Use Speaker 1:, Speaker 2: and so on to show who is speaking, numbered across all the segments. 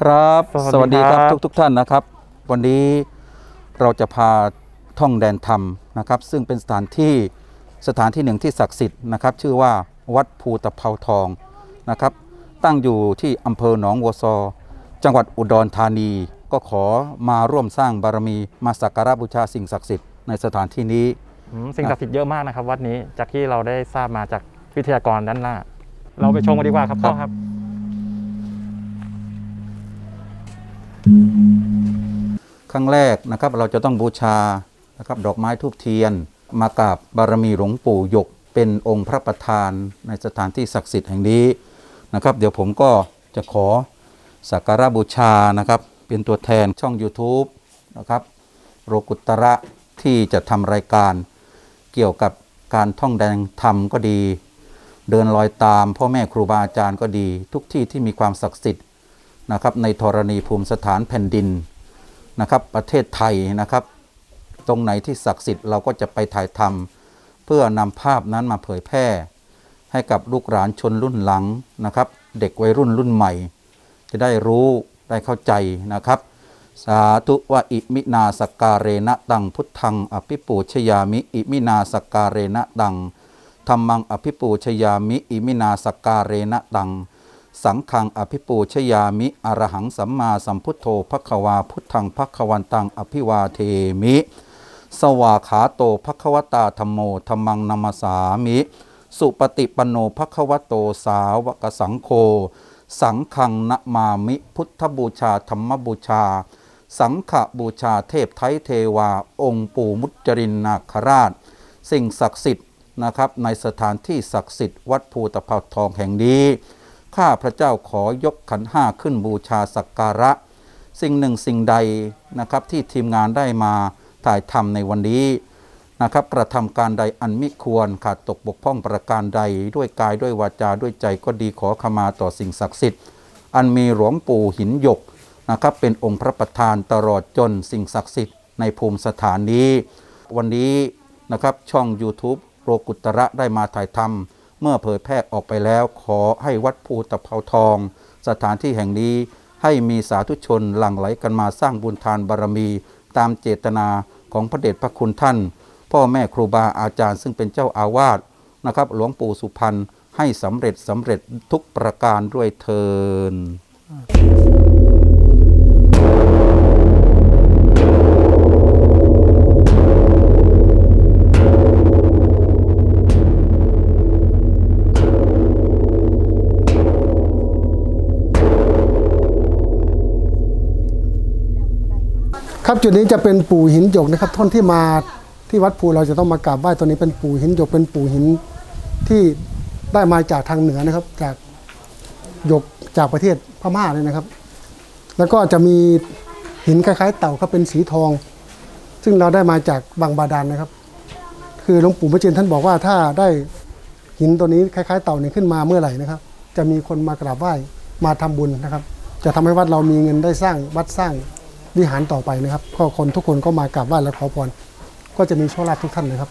Speaker 1: ครับ
Speaker 2: ส
Speaker 1: ส
Speaker 2: วั
Speaker 1: วั
Speaker 2: ส
Speaker 1: ส
Speaker 2: ดี
Speaker 1: ดี
Speaker 2: ค
Speaker 1: ค
Speaker 2: รั
Speaker 1: รับบทุกๆท่านนะครับ วันนี้เราจะพาท่องแดนธรรมนะครับ ซึ่งเป็นสถานที่สถานที่หนึ่งที่ศักดิ์สิทธิ์นะครับ ชื่อว่าวัดภูตะเภาทองนะครับ ตั้งอยู่ที่อำเภอหนองวัวซอ จังหวัดอุดรธานีก็ขอมาร่วมสร้างบารมีมาสักการะบูชาสิ่งศักดิ์สิทธิ์ในสถานที่นี้
Speaker 2: อืมสิ่งศักดิ์สิทธิ์เยอะมากนะครับ วัดนี้จากที่เราได้ทราบมาจากวิทยากรด้านหน้าเราไปชมกันดีกว่าครับพ่อครับ
Speaker 1: ครั้งแรกนะครับเราจะต้องบูชานะครับดอกไม้ทูบเทียน มากราบบารมีหลวงปู่หยก เป็นองค์พระประธานในสถานที่ศักดิ์สิทธิ์แห่งนี้นะครับ เดี๋ยวผมก็จะขอสักการะบูชานะครับเป็นตัวแทนช่อง YouTube นะครับโรกุตระที่จะทำรายการเกี่ยวกับการท่องแดงธรรมก็ดี เดินรอยตามพ่อแม่ครูบาอาจารย์ก็ดี ทุกที่ที่มีความศักดิ์สิทธิ์ นะครับในธรณีภูมิสถานแผ่นดินนะครับประเทศไทยนะครับ ตรงไหนที่ศักดิ์สิทธิ์เราก็จะไปถ่ายทำเพื่อนำภาพนั้นมาเผยแพร่ ให้กับลูกหลานชนรุ่นหลังนะครับ เด็กวัยรุ่นรุ่นใหม่ จะได้รู้ได้เข้าใจนะครับ สาธุวะอิมินาสการเรณะตังพุทธังอภิปูชยามิ อิมินาสการเรณะตังธรรมังอภิปูชยามิ อิมินาสการเรณะตัง สังฆังอภิปูชยามิ อรหังสัมมาสัมพุทโธภควาพุทธังภควันตังอภิวาเทมิ สวาขาโตภควตาธรรมโมธรรมังนามาสามิ สุปฏิปันโนภควโตสาวกสังโฆสังฆังนะมามิ พุทธบูชาธรรมบูชา สังฆบูชาเทพไทยเทวา องค์ปู่มุจรินนาคราช สิ่งศักดิ์สิทธิ์นะครับในสถานที่ศักดิ์สิทธิ์วัดภูตะเภาทองแห่งนี้ ข้าพระเจ้าขอยกขันห้าขึ้นบูชาสักการะ สิ่งหนึ่งสิ่งใดนะครับที่ทีมงานได้มาถ่ายทำในวันนี้นะครับกระทำการใดอันมิควรขาดตกบกพร่องประการใดด้วยกายด้วยวาจาด้วยใจก็ดีขอขมาต่อสิ่งศักดิ์สิทธิ์ อันมีหลวงปู่หินหยกนะครับเป็นองค์พระประธานตลอดจนสิ่งศักดิ์สิทธิ์ในภูมิสถานนี้ วันนี้นะครับช่อง YouTube โรกุตระได้มาถ่ายทำ เมื่อเผยแพร่ออกไปแล้วขอให้วัดภูตะเภาทอง สถานที่แห่งนี้ให้มีสาธุชนหลั่งไหลกันมาสร้างบุญทานบารมี ตามเจตนาของพระเดชพระคุณท่าน พ่อแม่ครูบาอาจารย์ซึ่งเป็นเจ้าอาวาสนะครับ หลวงปู่สุพรรณให้สำเร็จสำเร็จทุกประการด้วยเทิน
Speaker 3: ครับจุดนี้จะเป็นปู่หินหยกนะครับท่านที่มาที่วัดภูเราจะต้องมากราบไหว้ตัวนี้เป็นปู่หินหยกเป็นปู่หินที่ได้มาจากทางเหนือนะครับ จากหยกจากประเทศพม่าเลยนะครับ แล้วก็จะมีหินคล้ายๆ เต่าครับเป็นสีทอง ซึ่งเราได้มาจากบางบาดาลนะครับ คือหลวงปู่พระเจนท่านบอกว่าถ้าได้หินตัวนี้คล้ายๆ เต่าเนี้ขึ้นมาเมื่อไหร่นะครับ จะมีคนมากราบไหว้มาทำบุญนะครับ จะทำให้วัดเรามีเงินได้สร้างวัดสร้าง วิหารต่อไปนะครับก็คนทุกคนก็มากราบไหว้และขอพรก็จะมีโชคลาภทุกท่านนะครับ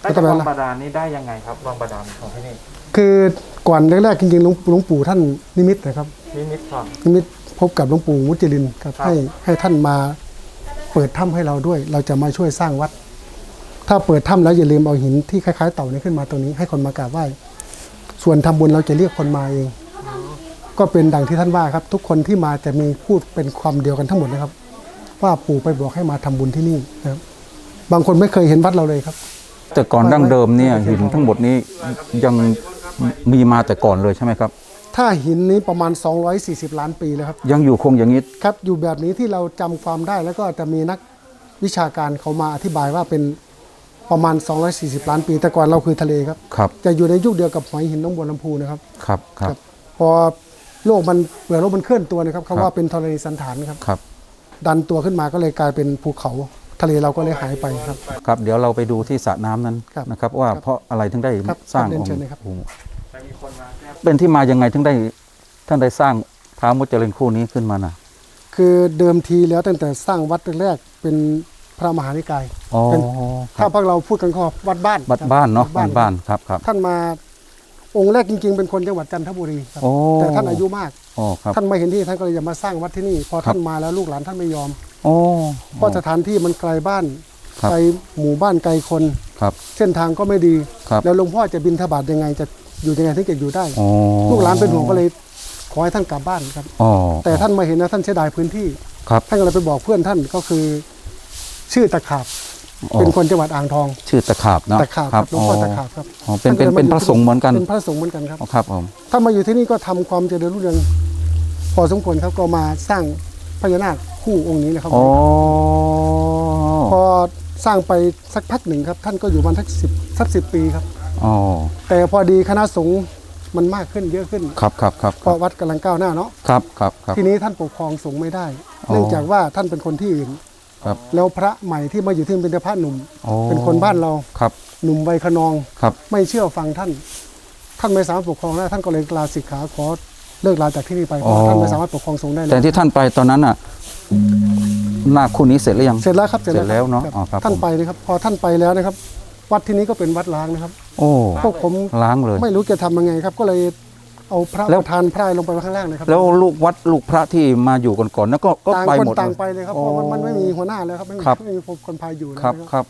Speaker 2: ได้จากวังบาดาลนี่ได้ยังไงครับวังบาดาลของที่นี่
Speaker 3: คือก่อนแรกๆจริงๆหลวงหลวงปู่ท่านนิมิตนะครับ
Speaker 2: นิมิตครับ
Speaker 3: นิมิตพบกับหลวงปู่มุจลินครับ
Speaker 2: ครับ
Speaker 3: ให้ให้ท่านมาเปิดถ้ำให้เราด้วย เราจะมาช่วยสร้างวัด ถ้าเปิดถ้ำแล้วอย่าลืมเอาหินที่คล้ายๆ เต่านี้ขึ้นมาตรงนี้ให้คนมากราบไหว้ส่วนทำบุญเราจะเรียกคนมาเอง ก็เป็นดังที่ท่านว่าครับ ทุกคนที่มาจะมีพูดเป็นความเดียวกันทั้งหมดนะครับ ว่าปู่ไปบอกให้มาทำบุญที่นี่นะครับบางคนไม่เคยเห็นวัดเราเลยครับ
Speaker 1: แต่ก่อนดั้งเดิมเนี่ยหินทั้งหมดนี้ยังมีมาแต่ก่อนเลยใช่ไหมครับ
Speaker 3: ถ้าหินนี้ประมาณ 240 ล้านปีแล้วครับ
Speaker 1: ยังอยู่คงอย่างนี้
Speaker 3: ครับ อยู่แบบนี้ที่เราจำความได้แล้วก็จะมีนักวิชาการเขามาอธิบายว่าเป็นประมาณ 240 ล้านปี แต่ก่อนเราคือทะเลครับ
Speaker 1: ครับ
Speaker 3: จะอยู่ในยุคเดียวกับหอยหินน้องบัวลำพูนะครับ
Speaker 1: ครับครับ
Speaker 3: พอโลกมันเปลือกโลกมันเคลื่อนตัวนะครับเขา
Speaker 1: ครับ
Speaker 3: ว่าเป็นธรณีสันฐานครับ
Speaker 1: ครับ
Speaker 3: ดันตัวขึ้นมาก็เลยกลายเป็นภูเขาทะเลเราก็เลยหายไปครับ
Speaker 1: ครับ เดี๋ยวเราไปดูที่สระน้ำนั้น
Speaker 3: ครับ
Speaker 1: นะครับ ว่า
Speaker 3: ครับ
Speaker 1: เพราะอะไรถึงได้
Speaker 3: ครับ
Speaker 1: สร้าง
Speaker 3: ครับเรีย
Speaker 1: อนง
Speaker 3: เชิญ
Speaker 1: ค์
Speaker 3: เลยครับ
Speaker 1: ปู่
Speaker 2: แต่มีคนมาแก้
Speaker 1: เป็นที่มายังไงถึงได้ท่านได้สร้างท้าวมุจลินคู่นี้ขึ้นมาน่ะ
Speaker 3: คือเดิมทีแล้วตั้งแต่สร้างวัดแรกๆเป็นพระมหานิกาย
Speaker 1: อ๋อ
Speaker 3: เป็น
Speaker 1: ค
Speaker 3: ถ้า
Speaker 1: รับ
Speaker 3: พวกเราพูดกันก็วัดบ้าน
Speaker 1: วัดบ้านเนาะ
Speaker 3: วั
Speaker 1: บ้านบ้านครับครับ
Speaker 3: ท่านมา องค์แรกจริงๆเป็นคนจังหวัดจันทบุรีครับ
Speaker 1: โอ้
Speaker 3: แต่ท่านอายุมาก
Speaker 1: อ๋อครับ
Speaker 3: ท่านมาเห็นที่ท่านก็เลยจะมาสร้างวัดที่นี่ พอ
Speaker 1: ครับ
Speaker 3: ท่านมาแล้วลูกหลานท่านไม่ยอม
Speaker 1: โอ้
Speaker 3: เพราะสถานที่มันไกลบ้าน
Speaker 1: ครับ
Speaker 3: ไกลหมู่บ้านไกลคน
Speaker 1: ครับ
Speaker 3: เส้นทางก็ไม่ดี
Speaker 1: ครับ
Speaker 3: แล้วหลวงพ่อจะบินทบาทยังไงจะอยู่ยังไงถึงจะอยู่ได้
Speaker 1: โอ้
Speaker 3: ลูกหลานเป็นห่วงก็เลยขอให้ท่านกลับบ้านครับ
Speaker 1: อ๋อ
Speaker 3: แต่ท่านมาเห็นนะท่านเสียดายพื้นที่
Speaker 1: ครับ
Speaker 3: ท่านก็เลยไปบอกเพื่อนท่านก็คือ ชื่อตะขาบ
Speaker 1: อ๋อ
Speaker 3: เป็นคนจังหวัดอ่างทอง
Speaker 1: ชื่อตะขาบเนาะ
Speaker 3: ตะขาบครับหลวงพ่อตะขาบครับ
Speaker 1: อ๋อเป็นเป็น
Speaker 3: ท่าก็ลย
Speaker 1: เป็น
Speaker 3: มา
Speaker 1: พระสงฆ์เหมือนกัน
Speaker 3: เป็นพระสงฆ์เหมือนกันครับ
Speaker 1: อ๋อครับผม
Speaker 3: ถ้ามาอยู่ที่นี่ก็ทำความเจริญรุ่งเรืองพอสมควรครับก็มาสร้างพญานาคคู่องค์นี้นะครับ
Speaker 1: โอ้
Speaker 3: พอสร้างไปสักพักหนึ่งครับ ท่านก็อยู่มาสักสิบสักสิบปีครับ
Speaker 1: อ๋อ
Speaker 3: แต่พอดีคณะสงฆ์มันมากขึ้นเยอะขึ้น
Speaker 1: ครับครับครับ
Speaker 3: เพราะวัดกำลังก้าวหน้าเนาะ
Speaker 1: ครับครับครับ
Speaker 3: ทีนี้ท่านปกครองสงฆ์ไม่ได้
Speaker 1: อ๋อ
Speaker 3: เนื่องจากว่าท่านเป็นคนที่อื่น
Speaker 1: ครับ
Speaker 3: แล้วพระใหม่ที่มาอยู่ที่นี่เป็นพระหนุ่ม
Speaker 1: โอ้
Speaker 3: เป็นคนบ้านเรา
Speaker 1: ครับ
Speaker 3: หนุ่มวัยขนอง
Speaker 1: ครับ
Speaker 3: ไม่เชื่อฟังท่าน ท่านไม่สามารถปกครองได้ท่านก็เลยลาสิกขาขอเลิกลาจากที่นี่ไปเพราะว่าท่านไม่สามารถปกครองสงฆ์ได้แล้
Speaker 1: แต่
Speaker 3: ว
Speaker 1: ที่ท่านไปตอนนั้นน่ะหน้าคู่นี้เสร็จหรือยัง
Speaker 3: เสร็จแล้วครับ
Speaker 1: เสร็จแล้วเนอะอ๋อครับ
Speaker 3: ท่าน
Speaker 1: ผม
Speaker 3: ไปนะครับ พอท่านไปแล้วนะครับ วัดที่นี้ก็เป็นวัดล้างนะครับ
Speaker 1: โอ้
Speaker 3: พวกผม
Speaker 1: ล้างเลย
Speaker 3: ไม่รู้จะทำยังไงครับ ก็เลย เอาพระ
Speaker 1: แล้ว
Speaker 3: ประธานพระลงไปไว้ข้างล่างเลยครับ
Speaker 1: แล้วลูกวัดลูกพระที่มาอยู่ก่อนๆนั่นก็ก็
Speaker 3: ต่าง
Speaker 1: ไป
Speaker 3: คน
Speaker 1: หมด
Speaker 3: ต่าง
Speaker 1: เลย
Speaker 3: ไปเลยครับ
Speaker 1: โอ้
Speaker 3: เพราะมันมันไม่มีหัวหน้าแล้วครับไม่มี
Speaker 1: ครับ
Speaker 3: ไม่มีคนพายอยู่แล้ว
Speaker 1: ครับ
Speaker 3: นะ
Speaker 1: ครับ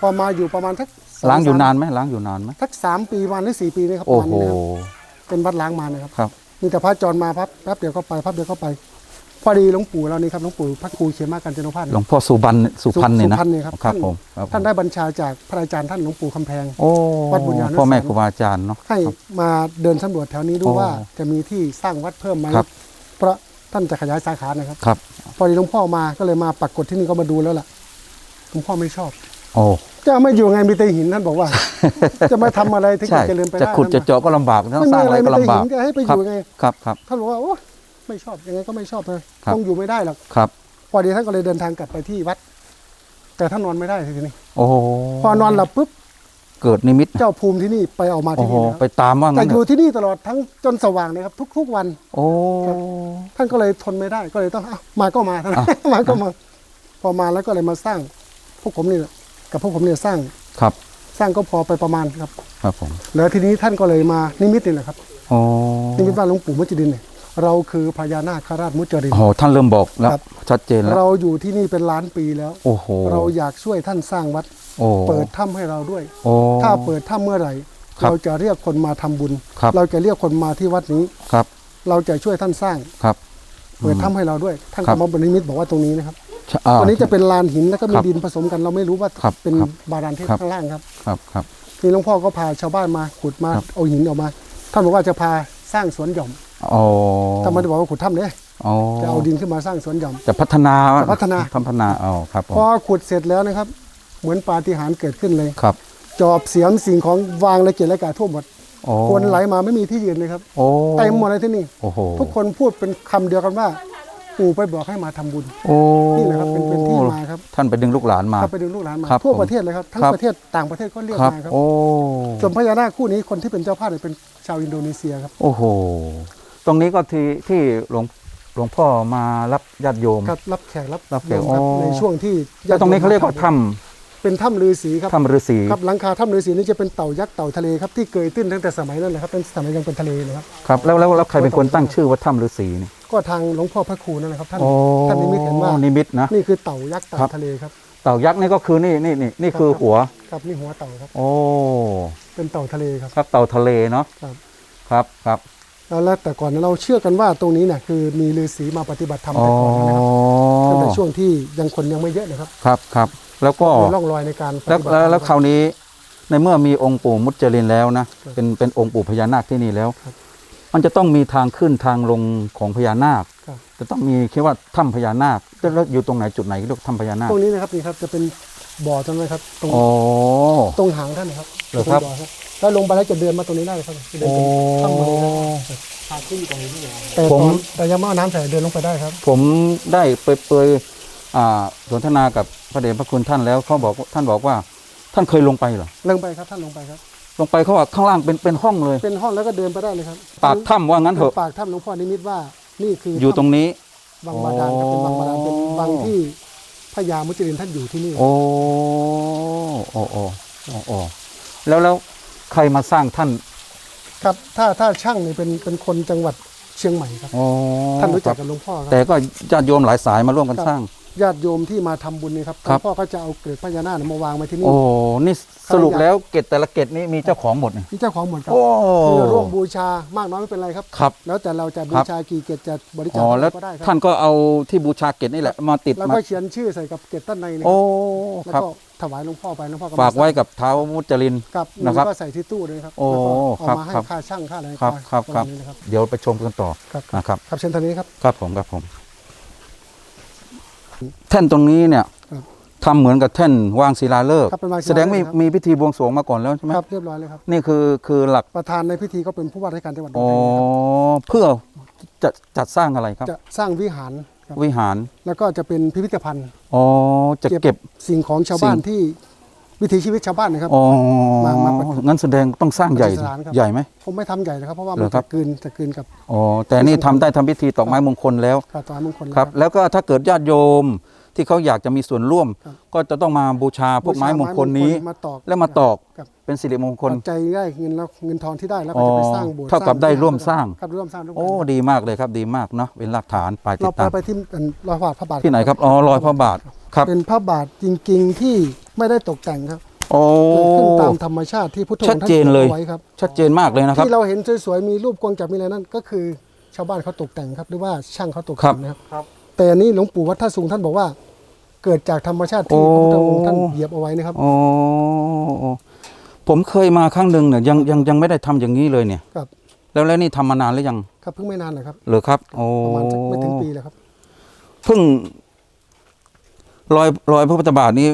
Speaker 3: พอมาอยู่ประมาณทักส
Speaker 1: ล้างอยู่
Speaker 3: สม
Speaker 1: นานไหมล้างอยู่นานไหม
Speaker 3: ทักสามปีวันหรือสี่ปีนี่ครับ
Speaker 1: โอ้
Speaker 3: ประมาณ
Speaker 1: โห
Speaker 3: นี้นะครับเป็นวัดล้างมานะครับ
Speaker 1: ครับ
Speaker 3: มีแต่พระจรมาพับแป๊บเดียวก็ไปพับเดียวก็ไป พอดีหลวงปู่เรานี่ครับหลวงปู่พระครูเขียนมากันจนพันธ์
Speaker 1: หลวงพ่อสุบรรณสุพรรณเนี่ยนะ
Speaker 3: สุพรรณเนี่ยครับ
Speaker 1: ครับ
Speaker 3: ท่าน
Speaker 1: ผมครับ
Speaker 3: ท่านได้บัญชาจากพระอาจารย์ท่านหลวงปู่คำแพง
Speaker 1: โอ้
Speaker 3: วัดบุญญาณ
Speaker 1: พ่อแม่
Speaker 3: สาร
Speaker 1: ครูบาอาจารย์เนาะ
Speaker 3: ให้มาเดินสำรวจแถวนี้ดู
Speaker 1: โอ้
Speaker 3: ว่าจะมีที่สร้างวัดเพิ่มไหม
Speaker 1: ครับ
Speaker 3: เพราะท่านจะขยายสาขานะครับ
Speaker 1: ครับ
Speaker 3: พอดีหลวงพ่อมาก็เลยมาปักกฎที่นี่ก็มาดูแล้วล่ะหลวงพ่อไม่ชอบ
Speaker 1: โอ้
Speaker 3: จะเอาไม่อยู่ไงมีแต่หินท่านบอกว่า จะมาทำอะไรที่
Speaker 1: ใช่
Speaker 3: จะเจริญไป
Speaker 1: จะ
Speaker 3: ได้
Speaker 1: ขุดจะ
Speaker 3: ท่าน
Speaker 1: เจาะก็ลำบากต้อง
Speaker 3: ไม่
Speaker 1: ส
Speaker 3: มี
Speaker 1: ร้าง
Speaker 3: อะ
Speaker 1: อะไรไร
Speaker 3: มี
Speaker 1: ก็
Speaker 3: แต่
Speaker 1: ลำบาก
Speaker 3: หินจะให้ไปอ
Speaker 1: ครับ
Speaker 3: ยู่ไง
Speaker 1: ครับครับ
Speaker 3: ท่านบอกว่าโอ้ ไม่ชอบยังไงก็ไม่ชอบเลย
Speaker 1: ครับ
Speaker 3: คงอยู่ไม่ได้หรอก
Speaker 1: ครับ
Speaker 3: พอดีท่านก็เลยเดินทางกลับไปที่วัด แต่ท่านนอนไม่ได้ทีนี้
Speaker 1: โอ้โห
Speaker 3: พอนอนหลับปุ๊บ
Speaker 1: เกิดนิมิต
Speaker 3: เจ้าภูมิที่นี่ไปเอามา
Speaker 1: โอ้
Speaker 3: ที่
Speaker 1: โห
Speaker 3: นี่นะค
Speaker 1: ไป
Speaker 3: รับ
Speaker 1: ตามว่า
Speaker 3: แต่
Speaker 1: งั้น
Speaker 3: อ
Speaker 1: เถ
Speaker 3: ยู่
Speaker 1: อะ
Speaker 3: ที่นี่ตลอดทั้งจนสว่างเลยครับ ทุก ๆวัน
Speaker 1: โอ้
Speaker 3: ท่านก็เลยทนไม่ได้ก็เลยต้องเอามาก็มาท่านมาก็มา พอมาแล้วก็เลยมาสร้าง พวกผมนี่แหละกับพวกผมเนี่ยสร้าง
Speaker 1: ครับ
Speaker 3: สร้างก็พอไปประมาณครับ
Speaker 1: ครับผม
Speaker 3: แล้วทีนี้ท่านก็เลยมานิมิตนี่แหละครับ
Speaker 1: โอ้
Speaker 3: นิมิตว่าหลวงปู่มุจดินเนี่ย เราคือพญานาคราชมุจริน
Speaker 1: โอ้โหท่านเริ่มบอกแล้ว
Speaker 3: ครับ
Speaker 1: ชัดเจนแล้ว
Speaker 3: เราอยู่ที่นี่เป็นล้านปีแล้ว
Speaker 1: โอ้โห
Speaker 3: เราอยากช่วยท่านสร้างวัด
Speaker 1: โอ้
Speaker 3: เปิดถ้ำให้เราด้วย
Speaker 1: โอ้
Speaker 3: ถ้าเปิดถ้ำเมื่อไหร่
Speaker 1: ครับ
Speaker 3: เราจะเรียกคนมาทำบุญ
Speaker 1: ครับ
Speaker 3: เราจะเรียกคนมาที่วัดนี้
Speaker 1: ครับ
Speaker 3: เราจะช่วยท่านสร้าง
Speaker 1: ครับ
Speaker 3: เปิดถ้ำให้เราด้วย ท่าน
Speaker 1: ครั
Speaker 3: ก็
Speaker 1: บ
Speaker 3: มาบนิมิตบอกว่าตรงนี้นะครับ
Speaker 1: อ่า
Speaker 3: ตัวนี้จะเป็นลานหินแล้วก็มี
Speaker 1: ครับ
Speaker 3: ดินผสมกัน เราไม่รู้ว่า
Speaker 1: ครับ
Speaker 3: เป็น
Speaker 1: ครับ
Speaker 3: บาดาลที่
Speaker 1: ครับ
Speaker 3: ข้างล่างครับ
Speaker 1: ครับครับ
Speaker 3: นี่หลวงพ่อก็พาชาวบ้านมาขุดมา
Speaker 1: ครับ
Speaker 3: เอาหินออกมา ท่านบอกว่าจะพาสร้างสวนหย่อม
Speaker 1: โอ้
Speaker 3: ท่านไม่ได้บอกว่าขุดถ้ำเนี่ย
Speaker 1: โอ้
Speaker 3: จะเอาดินขึ้นมาสร้างสวนหย่อม
Speaker 1: จะพัฒนา
Speaker 3: จะพัฒนา
Speaker 1: พัฒนาอ๋อครับผม
Speaker 3: พอขุดเสร็จแล้วนะครับ เหมือนปาฏิหาริย์เกิดขึ้นเลย
Speaker 1: ครับ
Speaker 3: จอบเสียมสิ่งของวางระเกะระกาทั่วหมด
Speaker 1: โอ้
Speaker 3: คนไหลมาไม่มีที่ยืนเลยครับ
Speaker 1: โอ้
Speaker 3: เต็มหมดเลยที่นี่
Speaker 1: โอ้โห
Speaker 3: ทุกคนพูดเป็นคำเดียวกันว่าปู่ไปบอกให้มาทำบุญ
Speaker 1: โอ้
Speaker 3: นี่แหละครับเป็นเป็นที่มาครับ
Speaker 1: ท่านไปดึงลูกหลานมา
Speaker 3: ถ้าไปดึงลูกหลานมา
Speaker 1: ครับ
Speaker 3: ทั่ว
Speaker 1: ผม
Speaker 3: ประเทศเลยครับทั้ง
Speaker 1: ครับ
Speaker 3: ประเทศต่างประเทศก็เรียก
Speaker 1: ครับ
Speaker 3: มาครับ
Speaker 1: โอ้
Speaker 3: ส่วนพญานาคคู่นี้คนที่เป็นเจ้าภาพเนี่ยเป็นชาวอินโดนีเซียครับ
Speaker 1: โอ้โห ตรงนี้ก็ที่ที่หลวงหลวงพ่อมารับญาติโยม
Speaker 3: ครับรับแขกรับ
Speaker 1: รับแขก
Speaker 3: โยมครับ
Speaker 1: อ๋อ
Speaker 3: ในช่วงที่
Speaker 1: แล้วตรงนี้เขาเรียกว่าถ้
Speaker 3: เป็นถ้ำฤาษีครับำ
Speaker 1: ถ้ำฤาษี
Speaker 3: ครับหลังคาถ้ำฤาษีนี่จะเป็นเต่ายักษ์เต่าทะเลครับที่เกยตื้นตั้งแต่สมัยนั้นเลยครับตั้งแต่สมัยยังเป็นทะเลเลยครับ
Speaker 1: ครับแล้วแล้วแล้วใครเป็นคนตั้งชื่อว่าถ้ำฤาษีนี่
Speaker 3: ก็ทางหลวงพ่อพระครูนั่นแหละครับท่าน
Speaker 1: โอ้
Speaker 3: ท่านนิมิตเห็นว่า
Speaker 1: นิมิตนะ
Speaker 3: นี่คือเต่ายักษ์
Speaker 1: ครั
Speaker 3: เต่า
Speaker 1: บ
Speaker 3: ทะเลครับ
Speaker 1: เต่ายักษ์นี่ก็คือนี่นี่นี่นี่คือ
Speaker 3: ครับ
Speaker 1: หัว
Speaker 3: ครับนี่หัวเต่าครับ
Speaker 1: โอ้
Speaker 3: เป็นเต่าทะเลครับ
Speaker 1: ครับเต่าทะเลเนาะ
Speaker 3: ครับ
Speaker 1: ครับครับ
Speaker 3: แล้วแต่ก่อนเราเชื่อกันว่าตรงนี้เนี่ยคือมีฤาษีมาปฏิบัติธรรม
Speaker 1: อ๋อ
Speaker 3: แต่ก่อนนะครับตั้งแต่ช่วงที่ยังคนยังไม่เยอะนะครับ
Speaker 1: ครับครับ แล้วก็
Speaker 3: มีร่องรอยในการป
Speaker 1: แล้ว
Speaker 3: ฏิบัติ
Speaker 1: แล้ว
Speaker 3: ธรรม
Speaker 1: แล้วคราวนี้ในเมื่อมีองค์ปู่มุจจรินแล้วนะ
Speaker 3: ครับ
Speaker 1: เป็นเป็นองค์ปู่พญานาคที่นี่แล้ว
Speaker 3: ครับ
Speaker 1: มันจะต้องมีทางขึ้นทางลงของพญานาค
Speaker 3: ครับ
Speaker 1: จะต้องมีคิดว่าถ้ำพญานาคแล้วอยู่ตรงไหนจุดไหนเรียกว่าถ้ำพญานาค
Speaker 3: ตรงนี้นะครับนี่ครับจะเป็น บ่อตรงนั้นครับตรง
Speaker 1: โอ้
Speaker 3: ตรงหางท่านนะครับ
Speaker 1: เหรอครับ
Speaker 3: ตงบ่แล้วลงไปแล้วจะเดินมาตรงนี้ได้ครับจะเดิน
Speaker 1: โอ้
Speaker 3: เป็นข้างบนนะครับทางขึ้นตรงนี้แต่
Speaker 1: ผ
Speaker 3: ต
Speaker 1: ม
Speaker 3: อนแต่ยังไม่เอาน้ำใส่เดินลงไปได้ครับ
Speaker 1: ผมได้เปรยๆอ่าสนทนากับพระเดชพระคุณท่านแล้วเขาบอกว่าท่านบอกว่า ท่านเคยลงไปเหรอ
Speaker 3: ลงไปครับท่านลงไปครับ
Speaker 1: ลงไปเขาว่าข้างล่างเป็นเป็นห้องเลย
Speaker 3: เป็นห้องแล้วก็เดินไปได้เลยครับ
Speaker 1: ปากถ้ำว่างั้นเถ
Speaker 3: เป็น
Speaker 1: อะ
Speaker 3: ปากถ้ำหลวงพ่อนิมิตว่านี่คือ
Speaker 1: อยู่ตรงนี้
Speaker 3: วังบาดาลครับเป็นวังบาดาล
Speaker 1: อ๋อ
Speaker 3: เป็นวังที่ พญามุจลินท่านอยู่ที่นี่
Speaker 1: โอ้โอ้โอ้โอ้โอ้แล้วแล้วใครมาสร้างท่าน
Speaker 3: ครับถ้าถ้าช่างนี่เป็นเป็นคนจังหวัดเชียงใหม่ครับ
Speaker 1: โอ้
Speaker 3: ท่านรู้จัก
Speaker 1: ค
Speaker 3: กับ
Speaker 1: บ
Speaker 3: หลวงพ่อครับ
Speaker 1: แต่ก็ญาติโยมหลายสายมาร่วมกัน
Speaker 3: ครับ
Speaker 1: สร้าง
Speaker 3: ญาติโยมที่มาทำบุญนี่ครับห
Speaker 1: ค
Speaker 3: ล
Speaker 1: รั
Speaker 3: ว
Speaker 1: บ
Speaker 3: งพ่อก็จะเอาเกล็ดพญานาคมาวางไว้ที่นี่
Speaker 1: โอ้นี่สรุปแล้วเกตแต่ละเกตนี้มีเจ้าของหมดนี่
Speaker 3: นี่เจ้าของหมดครับ
Speaker 1: โอ้
Speaker 3: คือร่วมบูชามากน้อยไม่เป็นไรครับ
Speaker 1: ครับ
Speaker 3: แล้วแต่เราจะบูชากี่เกล็ดจะบริจา
Speaker 1: อ๋
Speaker 3: ค
Speaker 1: อแล้ว
Speaker 3: ก็ได้ครั
Speaker 1: ท่านก็เอาที่บูชาเกตนี่แหละมาติด
Speaker 3: แล้ว
Speaker 1: มา
Speaker 3: ก็เขียนชื่อใส่กับเกล็ดด้านในนี่
Speaker 1: โอ้
Speaker 3: แล้ว
Speaker 1: ครับ
Speaker 3: ก็ถวายหลวงพ่อไปหลวงพ่อก็
Speaker 1: ฝากไว้กับเท้ามุจริน
Speaker 3: กับ
Speaker 1: นะ
Speaker 3: นะ
Speaker 1: ค
Speaker 3: ค
Speaker 1: รั
Speaker 3: รับบก็ใส่ที่ตู้เลยครับ
Speaker 1: โอ้
Speaker 3: แล้วก็เอามาให้
Speaker 1: ครับ
Speaker 3: ค่าช่างค่าอะไร
Speaker 1: ครับ
Speaker 3: ไป
Speaker 1: ครับครับ
Speaker 3: ปะมาณนี้นะครับ
Speaker 1: เดี๋ยวไปชมกันต่อ
Speaker 3: ครับ
Speaker 1: นะครับ
Speaker 3: ครับเชิญทางนี้ครับ
Speaker 1: ครับผมครับผม แท่นตรงนี้เนี่ย
Speaker 3: ครับ
Speaker 1: ทำเหมือนกับแท่นวางศิลาฤกษ์
Speaker 3: ครับเป็นวางศิลาฤกษ์
Speaker 1: แสดงมี
Speaker 3: ครับ
Speaker 1: มีพิธีบวงสรวงมาก่อนแล้วใช่ไหม
Speaker 3: ครับเรียบร้อยเลยครับ
Speaker 1: นี่คือคือหลัก
Speaker 3: ประธานในพิธีก็เป็นผู้ว่าราชการจังหวัดอุ
Speaker 1: อ๋อ
Speaker 3: ทัยครับ
Speaker 1: เพื่อจะจัดสร้างอะไรครับ
Speaker 3: จะสร้างวิหารครับ
Speaker 1: วิหาร
Speaker 3: แล้วก็จะเป็นพิพิธภัณฑ์
Speaker 1: อ๋อจะเก็บ
Speaker 3: สิ่งของชาวบ้าน
Speaker 1: สิ่ง
Speaker 3: ที่ วิถีชีวิตชาวบ้านนะครับ
Speaker 1: อ๋อ
Speaker 3: มามาประ
Speaker 1: งั้นแสดงต้องสร้างใหญ่
Speaker 3: ประดิษฐานครับ
Speaker 1: ใหญ่ไหม
Speaker 3: ผมไม่ทำใหญ่นะครับเพราะว่า
Speaker 1: เหร
Speaker 3: มั
Speaker 1: อนครั
Speaker 3: จะ
Speaker 1: บ
Speaker 3: กลืนจะกลืนกับ
Speaker 1: อ๋อแต่นี่ทำได้ทำพิธีตอกไม้มงคลแล้ว
Speaker 3: กาตวายมงคล
Speaker 1: ครับ แล้วก็ถ้าเกิดญาติโยมที่เขาอยากจะมีส่วนร่วม
Speaker 3: ครับ
Speaker 1: ก็จะต้องมาบูชาพวกไม้มงคลนี้
Speaker 3: มาตอก
Speaker 1: แล้วมาตอก
Speaker 3: ครับ
Speaker 1: เป็นสิริมงคล
Speaker 3: ปัจจัยได้เงินแล้วเงินทองที่ได้แล้วก็จะไปสร้างโบสถ์
Speaker 1: เท่ากับ
Speaker 3: สง
Speaker 1: ได้
Speaker 3: วิห
Speaker 1: ร่วมสร้าง
Speaker 3: ครับร่วมสร้างร่วมกัน
Speaker 1: โอ้ดีมากเลยครับดีมากเนาะเป็นหลักฐานไปติ
Speaker 3: เรา
Speaker 1: ด
Speaker 3: ไป
Speaker 1: ตาม
Speaker 3: ไปที่รอยพระบาทพระบาท
Speaker 1: ที่ไหนครับอ๋อรอยพระบาท ครับ
Speaker 3: เป็นพระบาทจริง ๆที่ไม่ได้ตกแต่งครับ
Speaker 1: โอ้
Speaker 3: เกิดขึ้นตามธรรมชาติที่พุทธองค์
Speaker 1: ชัดเจนเลย
Speaker 3: ท่าขีอาไว้ครับ
Speaker 1: ชัดเจนมากเลยนะครับ
Speaker 3: ที่เราเห็นสวยๆ มีรูปกวางจับมีอะไรนั่นก็คือชาวบ้านเขาตกแต่งครับ หรือว่าช่างเขาตกแต่งนะครับ
Speaker 2: ครับ
Speaker 3: แต่อันนี้หลวงปู่วัดท่าสูงท่านบอกว่า เกิดจากธรรมชาติที่
Speaker 1: โอ้
Speaker 3: พระพุทธองค์ท่านเหยียบเอาไว้นะครับ
Speaker 1: โอ้ผมเคยมาครั้งหนึ่งเนี่ยยังยังยังไม่ได้ทำอย่างนี้เลยเนี่ย
Speaker 3: ครับ
Speaker 1: แล้วแล้วนี่ทำมานานหรือยัง
Speaker 3: ครับเพิ่งไม่นานนะครับ
Speaker 1: เหรือครับโอ้
Speaker 3: ประมาณสักไม่ถึงปีแล้วครับ
Speaker 1: เพิ่ง รอยรอยพระพุทธบาทนี้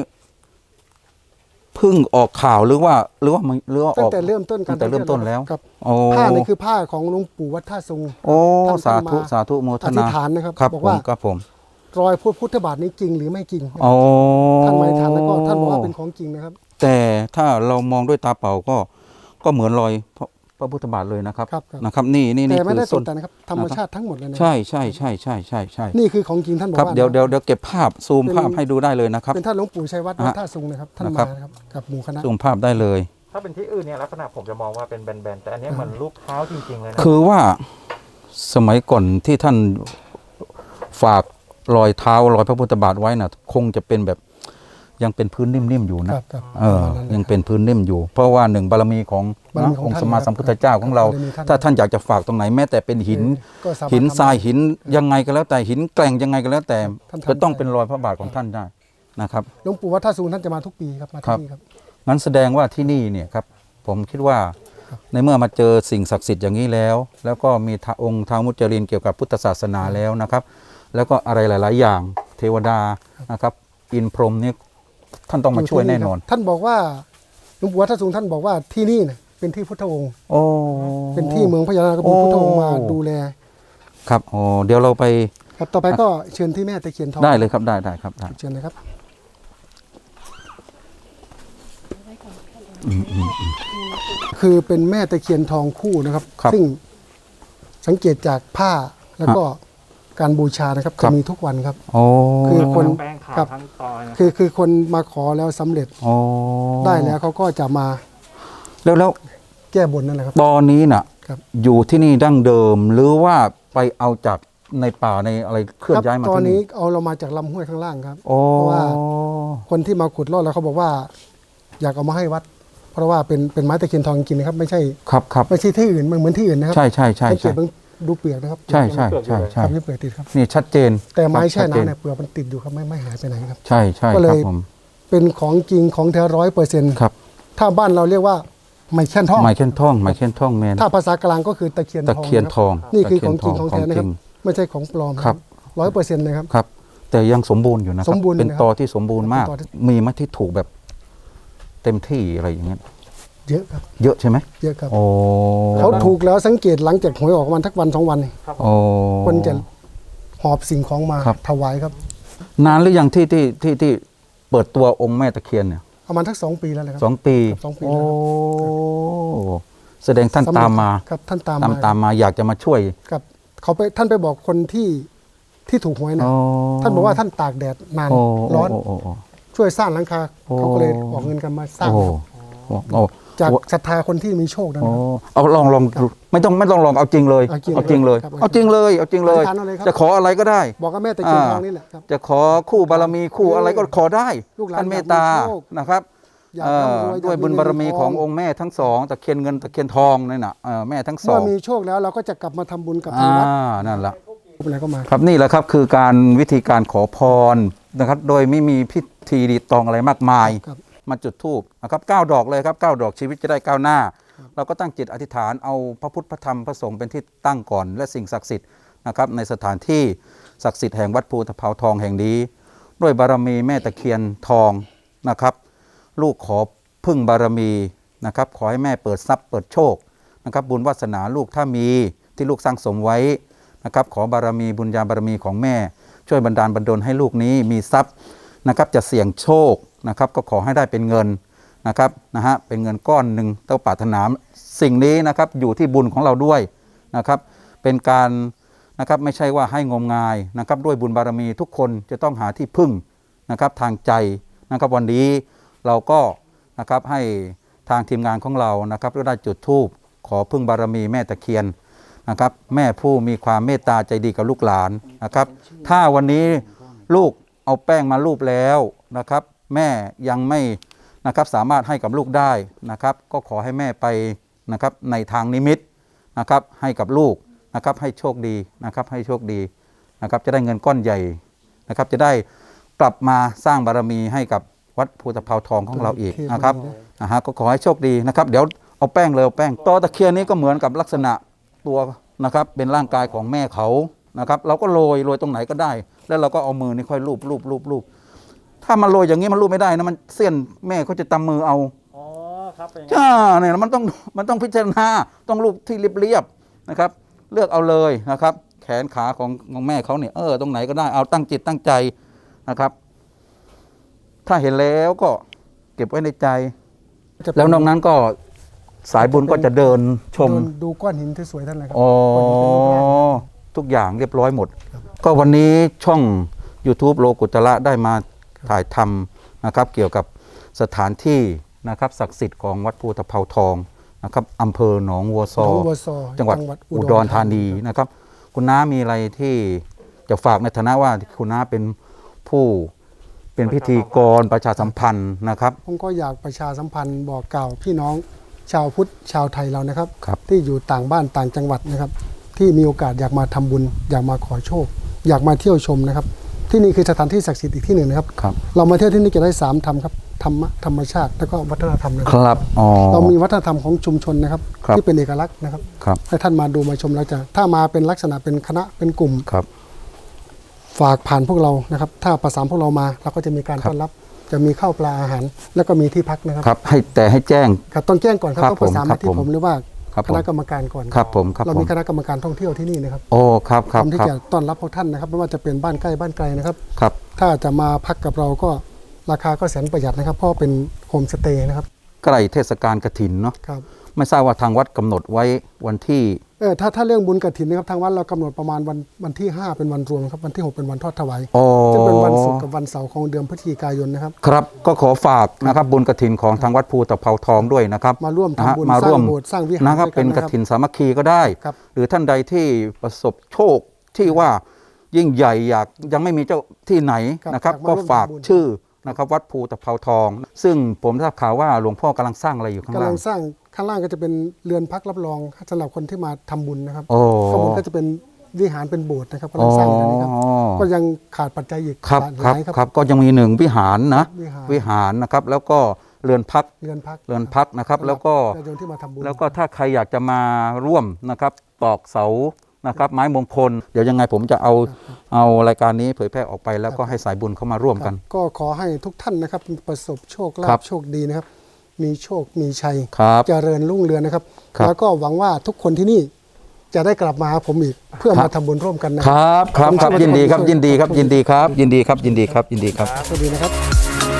Speaker 1: เพิ่งออกข่าวหรือว่า หรือว่ามันหรือว่าอ
Speaker 3: ตั้ง
Speaker 1: อก
Speaker 3: แต่เริ่มต้นการ
Speaker 1: ตั้งแต่เริ่มต้นแล้ว
Speaker 3: ครับ
Speaker 1: โอ้
Speaker 3: ผ้านี่คือผ้าของหลวงปู่วัดท่าทรง
Speaker 1: โอ้
Speaker 3: ท่าน
Speaker 1: สาธุ
Speaker 3: มา
Speaker 1: สาธุโมท
Speaker 3: อธิ
Speaker 1: นา
Speaker 3: ษฐานนะครับ
Speaker 1: ครับ
Speaker 3: บอก
Speaker 1: ผม
Speaker 3: ว่า
Speaker 1: ครับผม
Speaker 3: รอยพระพุทธบาทนี้จริงหรือไม่จริง
Speaker 1: โอ้
Speaker 3: ท่านมาอธิษฐานแล้วก็ท่านบอกว่าเป็นของจริงนะครับ
Speaker 1: แต่ถ้าเรามองด้วยตาเปล่าก็ ก็เหมือนรอยพระ พระพุทธบาทเลยนะครับ
Speaker 3: ครับครับ
Speaker 1: นะครับ นี่นี่นี่
Speaker 3: แต่ไม่
Speaker 1: คือ
Speaker 3: ได้ต
Speaker 1: ส้
Speaker 3: ก
Speaker 1: น
Speaker 3: แต่งนะครับธรรมชาติทั้งหมดเลยนะ
Speaker 1: ใช่ใช่ใช่ใช่ใช่ใช่
Speaker 3: นี่คือของจริงท่านบอก
Speaker 1: ครับ
Speaker 3: ว่า
Speaker 1: เดี๋ยว
Speaker 3: นะ
Speaker 1: เดี๋ยวเดี๋ยวเก็บภาพซูม
Speaker 3: เป็น
Speaker 1: ภาพให้ดูได้เลยนะครับ
Speaker 3: เป็นท่านหลวงปู่ชัยวัฒน์วัด
Speaker 1: ฮะ
Speaker 3: ท่าทรงนะครับท่าน
Speaker 1: นะครั
Speaker 3: มา
Speaker 1: บ
Speaker 3: นะครับกับหมู่คณะ
Speaker 1: ซูมภาพได้เลย
Speaker 2: ถ้าเป็นที่อื่นเนี่ยลักษณะผมจะมองว่าเป็นแบนๆแต่อันเนี้ยเหมือนรูปเท้าจริงๆเลยนะ
Speaker 1: คือว่าสมัยก่อนที่ท่านฝากรอยเท้ารอยพระพุทธบาทไว้น่ะ คงจะเป็นแบบ ยังเป็นพื้นนิ่มๆอยู่
Speaker 3: ค
Speaker 1: นะ
Speaker 3: รับครับ
Speaker 1: เออ
Speaker 3: ประมาณนั้น
Speaker 1: ยังเป็นพื้นนิ่มอยู่ เพราะว่าหนึ่งบารมีของ
Speaker 3: บารมี
Speaker 1: นะ
Speaker 3: ของ
Speaker 1: องค์
Speaker 3: ท่าน
Speaker 1: สมมา
Speaker 3: นะครับ
Speaker 1: สัมพุทธเจ้าของเรา
Speaker 3: บารมีท่าน
Speaker 1: ถ้าท่านอยากจะฝากตรงไหนแม้แต่เป็นหิน
Speaker 3: ก็สามารถ
Speaker 1: หิน
Speaker 3: ทำ
Speaker 1: ทรายหินยังไงก็แล้วแต่หินแกร่งยังไงก็แล้วแต่
Speaker 3: ท่านทำ
Speaker 1: จะต้อง
Speaker 3: ได้
Speaker 1: เป็นรอยพระบาทของท่านได้นะครับ
Speaker 3: หลวงปู่วัดท่าสูงท่านจะมาทุกปีครับมา
Speaker 1: ครั
Speaker 3: ที่
Speaker 1: บ
Speaker 3: นี่ครับ
Speaker 1: งั้นแสดงว่าที่นี่เนี่ยครับผมคิดว่าในเมื่อมาเจอสิ่งศักดิ์สิทธิ์อย่างนี้แล้ว แล้วก็มีทาองค์ท้าวมุจรินเกี่ยวกับพุทธศาสนาแล้วนะครับ แล้วก็อะไรหลาย ๆ อย่างเทวดานะครับ อินพรหมเนี่ย ท่านต้องมาช่วยแน่นอน
Speaker 3: ท่านบอกว่าหลวงปู่วัดท่าสูงท่านบอกว่าที่นี่เนี่ยเป็นที่พุทธองค์
Speaker 1: โอ้
Speaker 3: เป็นที่เมืองพญานาคก็เป็นพุทธองค์มา
Speaker 1: โอ้
Speaker 3: ดูแล
Speaker 1: ครับโอ้เดี๋ยวเราไป
Speaker 3: ครับต่อไปก็เชิญที่แม่ตะเคียนทอง
Speaker 1: ได้เลยครับได้ได้ครับได้
Speaker 3: เชิญเลยครับคือเป็นแม่ตะเคียนทองคู่นะครับ
Speaker 1: ครับ
Speaker 3: ซึ่งสังเกตจากผ้าแล้วก็ การบูชานะครับ
Speaker 1: ครั
Speaker 3: จะ
Speaker 1: บ
Speaker 3: มีทุกวันครับ
Speaker 1: โอ้
Speaker 3: คือคน
Speaker 2: ทั้งแป้งขาว
Speaker 3: ครับ
Speaker 2: ทั้งตอยนะ
Speaker 3: คือคือคนมาขอแล้วสำเร็จ
Speaker 1: โอ้
Speaker 3: ได้แล้วเขาก็จะมา
Speaker 1: แล้วแล้ว
Speaker 3: แก้บนนั่นแหละครับ
Speaker 1: ตอนนี้น่ะ
Speaker 3: ครับ
Speaker 1: อยู่ที่นี่ดั้งเดิม หรือว่าไปเอาจากในป่าในอะไรเคลื่อน
Speaker 3: ครับ
Speaker 1: ย้ายมา
Speaker 3: ตอน
Speaker 1: ที่
Speaker 3: นี้
Speaker 1: นี่
Speaker 3: เอาเรามาจากลำห้วยข้างล่างครับ
Speaker 1: โอ้
Speaker 3: เพราะว่า คนที่มาขุดลอดแล้วเขาบอกว่า อยากเอามาให้วัด เพราะว่าเป็นเป็นไม้ตะเคียนทองจริงๆนะครับ ไม่ใช่
Speaker 1: ครับครับ
Speaker 3: ไม่ใช่ที่อื่นมันเหมือนที่อื่นนะครับ
Speaker 1: ใช่ใช่ใช่
Speaker 3: สังเก
Speaker 1: ใช่
Speaker 3: ตเบิ่ง ดูเปลือกนะครับ
Speaker 1: ใช่ใช่ใช่
Speaker 3: ค
Speaker 1: ใช่
Speaker 3: รับนี่เปลือกติดครับ
Speaker 1: นี่ชัดเจน
Speaker 3: แต่ไม้แช่
Speaker 1: ชัดเจ
Speaker 3: น้ำเนี่ยเปลือกมันติดอยู่ครับไม่ไม่หายไปไหนครับ
Speaker 1: ใช่ใช่
Speaker 3: ก็
Speaker 1: ค
Speaker 3: เล
Speaker 1: รับ
Speaker 3: ย
Speaker 1: ผม
Speaker 3: เป็นของจริงของแท้ร้อยเปอร์เซ็นต์
Speaker 1: ครับ
Speaker 3: ถ้าบ้านเราเรียกว่าไม้แค่นทอง
Speaker 1: ไมเคิลท่องไมเคิลท่องแมน
Speaker 3: ถ้าภาษากลางก็คือตะเคียนท
Speaker 1: ตะ
Speaker 3: อง
Speaker 1: เคียนทอง
Speaker 3: นะครับนี่คือของจริง
Speaker 1: ตะ
Speaker 3: ของ
Speaker 1: เคียนท
Speaker 3: แท้นะครับ
Speaker 1: จง
Speaker 3: ไม่ใช่ของปลอม
Speaker 1: ครับ
Speaker 3: ร้อยเปอร์เซ็นต์นะครับ
Speaker 1: ครับ แต่ยังสมบูรณ์อยู่นะครั
Speaker 3: สมบูรณ์
Speaker 1: เป็น
Speaker 3: นะครับ
Speaker 1: ตอที่สมบูรณ์มาก
Speaker 3: เป็นตอที่
Speaker 1: มีไหมที่ถูกแบบเต็มที่อะไรอย่างเงี้ย
Speaker 3: เยอะครับ
Speaker 1: เยอะใช่ไหม
Speaker 3: เยอะครับ
Speaker 1: โอ้
Speaker 3: เขาถูกแล้วสังเกตหลังจากหวยออกวันทักวันสองวันนี่
Speaker 1: โอ้
Speaker 3: คนจะหอบสิ่งของมา
Speaker 1: ครับ
Speaker 3: ถวายครับ
Speaker 1: นานหรือยังที่ที่ที่ที่เปิดตัวองค์แม่ตะเคียนเนี่ย
Speaker 3: ประมาณทักสองปีแล้วแหละครั
Speaker 1: สองปี
Speaker 3: สองปี
Speaker 1: โอ้
Speaker 3: แล้วครับ
Speaker 1: แสดงท่าน
Speaker 3: สำเร็จ
Speaker 1: ตามมา
Speaker 3: ครับท่านตาม
Speaker 1: ตาม
Speaker 3: มา
Speaker 1: ตามมาอยากจะมาช่วย
Speaker 3: ครับเขาไปท่านไปบอกคนที่ที่ถูกหวยนะ
Speaker 1: โอ้
Speaker 3: ท่านบอกว่าท่านตากแดดนาน
Speaker 1: โอ้
Speaker 3: ร้อน
Speaker 1: โอ้โอ้โอ้
Speaker 3: ช่วยสร้างหลังคา
Speaker 1: โอ้
Speaker 3: เขาก็เลยออกเงินกันมาสร้าง
Speaker 1: โอ้โอ้โอ้
Speaker 3: จาก
Speaker 1: โอ้
Speaker 3: ศรัทธาคนที่มีโชคนะค
Speaker 1: โอ้
Speaker 3: รับ
Speaker 1: เอาลองลองดูไม่ต้องไม่ต้องลองเอาจริงเลย
Speaker 3: เอาจริง
Speaker 1: เอาจริงเลย
Speaker 3: ครับ
Speaker 1: เอาจริงเลยเอาจริงเลย
Speaker 3: อธิษฐานเอาเลยครับ
Speaker 1: จะขออะไรก็ได้
Speaker 3: บอกกับแม่ตะเคียนทองนี่แหละครับ
Speaker 1: จะขอคู่บารมีคู่อะไรก็ขอได้
Speaker 3: ลูกหลาน
Speaker 1: ท่านเมตตา
Speaker 3: อยากมีโชค
Speaker 1: นะครับ
Speaker 3: อยาก
Speaker 1: เอ่อ
Speaker 3: ร่ำรวย
Speaker 1: ด้วย
Speaker 3: อยาก
Speaker 1: บุญบารมี
Speaker 3: เงิน
Speaker 1: ขององค์แม่ทั้งสองตะเคียนเงินตะเคียนทองนี่น่ะเอ่อแม่ทั้งสอ
Speaker 3: เมื่องมีโชคแล้วเราก็จะกลับมาทำบุญกับทา
Speaker 1: อ่าง
Speaker 3: วัด
Speaker 1: นั่นแหละ
Speaker 3: อะไรก็มา
Speaker 1: ครับนี่แหละครับคือการวิธีการขอพรนะครับ โดยไม่มีพิธีรีตองอะไรมากมาย
Speaker 3: ครับ
Speaker 1: มาจุดธูปนะครับเก้าดอกเลยครับเก้าดอกชีวิตจะได้ก้าวหน้า เราก็ตั้งจิตอธิษฐานเอาพระพุทธพระธรรมพระสงฆ์เป็นที่ตั้งก่อน และสิ่งศักดิ์สิทธิ์นะครับในสถานที่ศักดิ์สิทธิ์แห่งวัดภูตะเภาทองแห่งนี้ ด้วยบารมีแม่ตะเคียนทองนะครับ ลูกขอพึ่งบารมีนะครับขอให้แม่เปิดทรัพย์เปิดโชคนะครับบุญวาสนาลูกถ้ามีที่ลูกสร้างสมไว้นะครับขอบารมีบุญญาบารมีของแม่ ช่วยบันดาลบันดลให้ลูกนี้มีทรัพย์นะครับจะเสี่ยงโชค นะครับก็ขอให้ได้เป็นเงินนะครับนะฮะเป็นเงินก้อนหนึ่งเต้าปรารถนาสิ่งนี้นะครับอยู่ที่บุญของเราด้วยนะครับ เป็นการนะครับไม่ใช่ว่าให้งมงายนะครับ ด้วยบุญบารมีทุกคนจะต้องหาที่พึ่งนะครับทางใจนะครับวันนี้เราก็นะครับให้ทางทีมงานของเรานะครับได้จุดธูปขอพึ่งบารมีแม่ตะเคียนนะครับแม่ผู้มีความเมตตาใจดีกับลูกหลานนะครับ ถ้าวันนี้ลูกเอาแป้งมาลูบแล้วนะครับ แม่ยังไม่นะครับสามารถให้กับลูกได้นะครับ ก็ขอให้แม่ไปนะครับในทางนิมิตนะครับให้กับลูกนะครับให้โชคดีนะครับให้โชคดีนะครับจะได้เงินก้อนใหญ่นะครับ จะได้กลับมาสร้างบารมีให้กับวัดภูตะเภาทองของเราอีกนะครับนะฮะก็ขอให้โชคดีนะครับ เดี๋ยวเอาแป้งเลยเอาแป้งตอตะเคียนนี้ก็เหมือนกับลักษณะตัวนะครับเป็นร่างกายของแม่เขานะครับ เราก็โรยโรยตรงไหนก็ได้ แล้วเราก็เอามือนี่ค่อยลูบลูบลูบลูบ ถ้ามันโรยอย่างนี้มันลูบไม่ได้นะมันเส้นแม่เขาจะตำมือเอา
Speaker 2: อ๋อครับเป็น
Speaker 1: จ้าเนี่ยมันต้องมันต้องพิจารณาต้องรูปที่เรียบๆนะครับ เลือกเอาเลยนะครับ แขนขาของของแม่เขาเนี่ยเออตรงไหนก็ได้เอาตั้งจิตตั้งใจนะครับ ถ้าเห็นแล้วก็เก็บไว้ในใจ
Speaker 3: จะเป็
Speaker 1: แล้วนอกนั้นก็สายบุญก็จะเดินชม
Speaker 3: เดินดูก้อนหินที่สวยท่านเลยครั
Speaker 1: อ๋อ
Speaker 3: ก้อนหินเป็นรูปร่าง
Speaker 1: ทุกอย่างเรียบร้อยหมด ก็วันนี้ช่อง YouTube โลกุตระได้มา ถ่ายทำนะครับเกี่ยวกับสถานที่นะครับศักดิ์สิทธิ์ของวัดภูตะเภาทองนะครับอำเภอหนองวัวซอ
Speaker 3: หนองบัวซอ
Speaker 1: จังหวัดอุดรธานีนะครับ คุณน้ามีอะไรที่จะฝากในฐานะว่าคุณน้าเป็นผู้เป็นพิธีกรประชาสัมพันธ์นะครับ
Speaker 3: ผมก็อยากประชาสัมพันธ์บอกกล่าวพี่น้องชาวพุทธชาวไทยเรานะครับ
Speaker 1: ครับ
Speaker 3: ที่อยู่ต่างบ้านต่างจังหวัดนะครับ ที่มีโอกาสอยากมาทำบุญ อยากมาขอโชค อยากมาเที่ยวชมนะครับ ที่นี่คือสถานที่ศักดิ์สิทธิ์อีกที่หนึ่งนะครับ
Speaker 1: ครับ
Speaker 3: เรามาเที่ยวที่นี่จะได้สามธรรมครับธรรมะธรรมชาติแล้วก็วัฒนธรรมนะ
Speaker 1: ค
Speaker 3: ครับ
Speaker 1: รับอ๋อ
Speaker 3: เรามีวัฒนธรรมของชุมชนนะครับ
Speaker 1: ครับ
Speaker 3: ที่เป็นเอกลักษณ์นะครับ
Speaker 1: ครับ
Speaker 3: ให้ท่านมาดูมาชมแล้วจะถ้ามาเป็นลักษณะเป็นคณะเป็นกลุ่ม
Speaker 1: ครับ
Speaker 3: ฝากผ่านพวกเรานะครับ ถ้าประสานพวกเรามาเราก็จะมีการ
Speaker 1: ครับ
Speaker 3: ต้อนรับ จะมีข้าวปลาอาหาร แล้วก็มีที่พักนะครับ
Speaker 1: ครับให้แต่ให้แจ้ง
Speaker 3: ครับต้องแจ้งก่อนครับ
Speaker 1: ครับ
Speaker 3: ต้องประสาน
Speaker 1: ผมครั
Speaker 3: มา
Speaker 1: บ
Speaker 3: ที่
Speaker 1: ผม
Speaker 3: ผมหรือว่า
Speaker 1: ครับ
Speaker 3: ค
Speaker 1: ผม
Speaker 3: ณะกรรมการก่อน
Speaker 1: ครับผมครับ
Speaker 3: เรา
Speaker 1: ผม
Speaker 3: มีคณะกรรมการท่องเที่ยวที่นี่นะครับ
Speaker 1: โอ้ครับค
Speaker 3: พ
Speaker 1: รั
Speaker 3: ร้
Speaker 1: บ
Speaker 3: อมที่
Speaker 1: ครับ
Speaker 3: จะต้อนรับพวกท่านนะครับไม่ว่าจะเป็นบ้านใกล้บ้านไกลนะครับ
Speaker 1: ครับ
Speaker 3: ถ้าจะมาพักกับเราก็ราคาก็แสนประหยัดนะครับ เพราะเป็นโฮมสเตย์นะครับ
Speaker 1: ใกล้เทศกาลกฐินเนาะ
Speaker 3: ครับ
Speaker 1: ไม่ทราบว่าทางวัดกำหนดไว้วันที่
Speaker 3: เออถ้าถ้าเรื่องบุญกฐินนะครับทางวัดเรากำหนดประมาณวันวันที่ 5 เป็นวันรวมครับวันที่ 6 เป็นวันทอดถวาย
Speaker 1: อ๋อ
Speaker 3: จะเป็นวันศุกร์กับวันเสาร์ของเดือนพฤศจิกายนนะครับ
Speaker 1: ครับก็ขอฝากนะครับบุญกฐินของทางวัดภูตะเภาทองด้วยนะครับ
Speaker 3: มาร่วม
Speaker 1: นะฮะ
Speaker 3: ทำบุญ
Speaker 1: มา
Speaker 3: ส
Speaker 1: ร่ว
Speaker 3: ร้ามงโบสถ์สร้างวิหาร
Speaker 1: นะครับ
Speaker 3: ด้วย
Speaker 1: เป็น
Speaker 3: นะ
Speaker 1: กฐินสามัคคีก็ได้
Speaker 3: ครับ
Speaker 1: หรือท่านใดที่ประสบโชคที่ว่ายิ่งใหญ่อยากยังไม่มีเจ้าที่ไหน
Speaker 3: ครับ
Speaker 1: นะครับ
Speaker 3: อยากมา
Speaker 1: ก็
Speaker 3: ร่วม
Speaker 1: ฝาก
Speaker 3: ทำบุญ
Speaker 1: ชื่อนะครับวัดภูตะเภาทอง ซึ่งผมทราบข่าวว่าหลวงพ่อกำลังสร้างอะไรอยู่ข้าง
Speaker 3: กำ
Speaker 1: ล่า
Speaker 3: ลั
Speaker 1: ง
Speaker 3: งสร้าง ข้างล่างก็จะเป็นเรือนพักรับรองสำหรับคนที่มาทำบุญนะครับ
Speaker 1: โอ้
Speaker 3: ข้างบนก็จะเป็นวิหารเป็นโบสถ์นะครับกำลังสร้างอยู่นี่ครับ
Speaker 1: อ๋อ
Speaker 3: ก็ยังขาดปัจจัยอีก
Speaker 1: ครับ
Speaker 3: ห
Speaker 1: ครั
Speaker 3: ลา
Speaker 1: บ
Speaker 3: ยครับ
Speaker 1: ครับก็ยังมีหนึ่งวิหารนะ
Speaker 3: วิหาร
Speaker 1: วิหารนะครับแล้วก็เรือนพัก
Speaker 3: เรือนพัก
Speaker 1: เรือนพักนะครับ
Speaker 3: สำห
Speaker 1: แล้วก็
Speaker 3: ญาติโยมที่มาทำบุญ
Speaker 1: แล้วก็ถ้าใครอยากจะมาร่วมนะครับตอกเสานะครับ ไม้มงคล เดี๋ยวยังไงผมจะเอาเอารายการนี้เผยแพร่ออกไปแล้วก็ให้สายบุญเข้ามาร่วมกัน
Speaker 3: ครับก็ขอให้ทุกท่านนะครับประสบโชคลา
Speaker 1: ครั
Speaker 3: ภ
Speaker 1: บ
Speaker 3: โชคดีนะครับ มีโชคมีชัย
Speaker 1: ครับ
Speaker 3: เจริญรุ่งเรืองนะครับ
Speaker 1: ครับ
Speaker 3: แล้วก็หวังว่าทุกคนที่นี่จะได้กลับมาหาผมอีกเพื่อ
Speaker 1: ครั
Speaker 3: มา
Speaker 1: บ
Speaker 3: ทำบุญร่วมกันนะ
Speaker 1: ครับ ครับครับ
Speaker 3: ผมเชื่อว่า
Speaker 1: ยินดีครับ
Speaker 3: ทุกคน
Speaker 1: ยินดีครับ
Speaker 3: ช่วย
Speaker 1: ยินดีครับ ยินดีครับยินดีครับยินดีครับ
Speaker 3: สวัสดีนะครับ